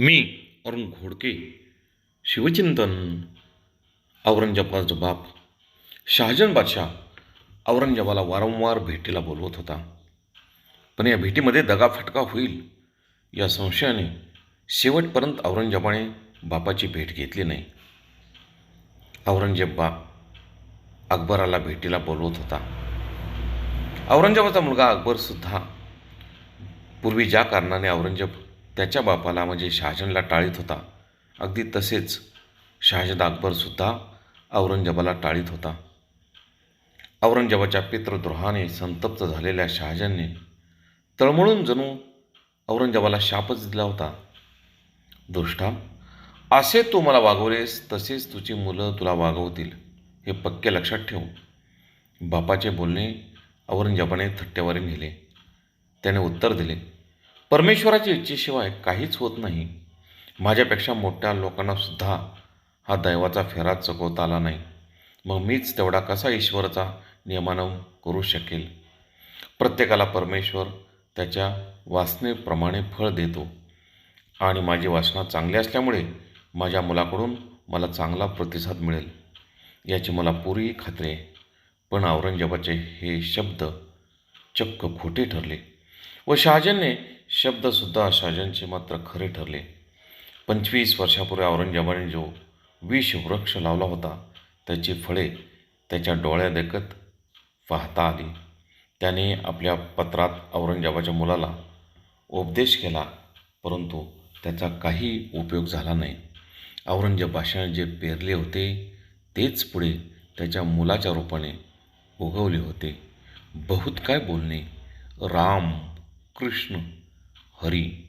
मी अरुण घोडके शिवचिंतन औरंगजेबाचा बाप शहाजन बादशाह औरंगजेबाला वारंवार भेटीला बोलवत होता. पण या भेटीमध्ये दगाफटका होईल या संशयाने शेवटपर्यंत औरंगजेबाने बापाची भेट घेतली नाही. औरंगजेब बाप अकबराला भेटीला बोलवत होता. औरंगजेबाचा मुलगा अकबरसुद्धा पूर्वी ज्या कारणाने औरंगजेब त्याच्या बापाला म्हणजे शहाजनला टाळीत होता. अगदी तसेच शहाजद अकबरसुद्धा औरंगजेबाला टाळीत होता. औरंगजेबाच्या पितृद्रोहाने संतप्त झालेल्या शहाजनने तळमळून जणू औरंगजेबाला शापच दिला होता. दुष्टा असे तू मला वागवलेस तसेच तुझी मुलं तुला वागवतील हे पक्के लक्षात ठेव. बापाचे बोलणे औरंगजेबाने थट्टेवारी नेले त्याने उत्तर दिले परमेश्वराच्या इच्छेशिवाय काहीच होत नाही. माझ्यापेक्षा मोठ्या लोकांनासुद्धा हा दैवाचा फेरा चुकवता आला नाही. मग मीच तेवढा कसा ईश्वराचा नियमानं करू शकेल? प्रत्येकाला परमेश्वर त्याच्या वासनेप्रमाणे फळ देतो. आणि माझी वासना चांगली असल्यामुळे माझ्या मुलाकडून मला चांगला प्रतिसाद मिळेल. याची मला पुरी खात्री आहे. पण औरंगजेबाचे हे शब्द चक्क खोटे ठरले व शहाजनने शब्दसुद्धा शहाजनचे मात्र खरे ठरले. पंचवीस वर्षापूर्वी औरंगजेबाने जो विष वृक्ष लावला होता त्याची फळे त्याच्या डोळ्यादेखत पाहता आली. त्याने आपल्या पत्रात औरंगजेबाच्या मुलाला उपदेश केला परंतु त्याचा काही उपयोग झाला नाही. औरंगजेब भाषण जे पेरले होते तेच पुढे त्याच्या मुलाच्या रूपाने उगवले होते. बहुत काय बोलणे? राम कृष्ण हरी.